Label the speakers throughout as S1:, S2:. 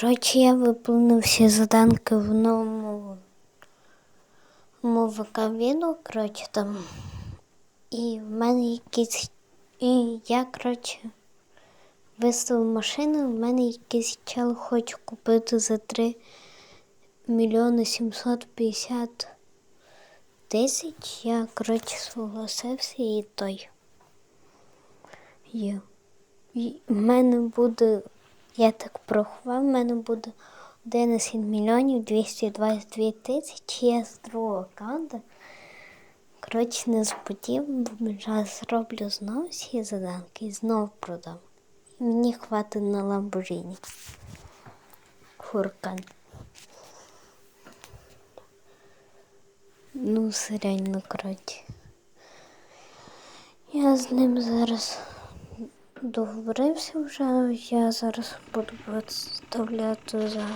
S1: Коротше, я виповнив всі заданки в новому відео, коротше, там. І в мене якийсь. І я, коротше, виставив машину, в мене якийсь чел хоче купити за 3 мільйони 750 тисяч. Я, коротше, согласився і той. Є. І в мене буде, я так порахував, в мене буде 11 мільйонів 222 тисячі. Я з другого аккаунта. Коротше, не захотів, зараз зроблю знову всі заданки і знову продам. Мені хватить на Ламборджині. Хуркан. Ну, серйозно, коротше. Я з ним зараз договорився вже. Я зараз буду виставляти за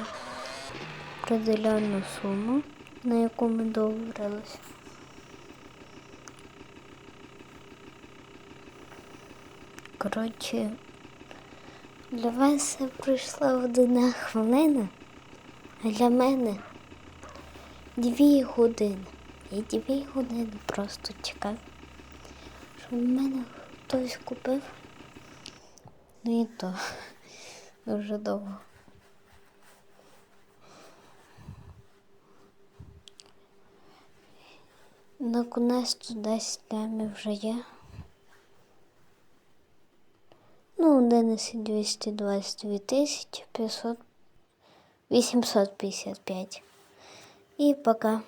S1: определенну суму, на яку ми договорилися. Коротше, для вас це пройшла одна хвилина, а для мене дві години. І дві години просто чекав, щоб мене хтось купив. Ну і то дуже довго. Наконець 10 лямів вже є. Ну, 11 222 тисячі 500 855. І пока.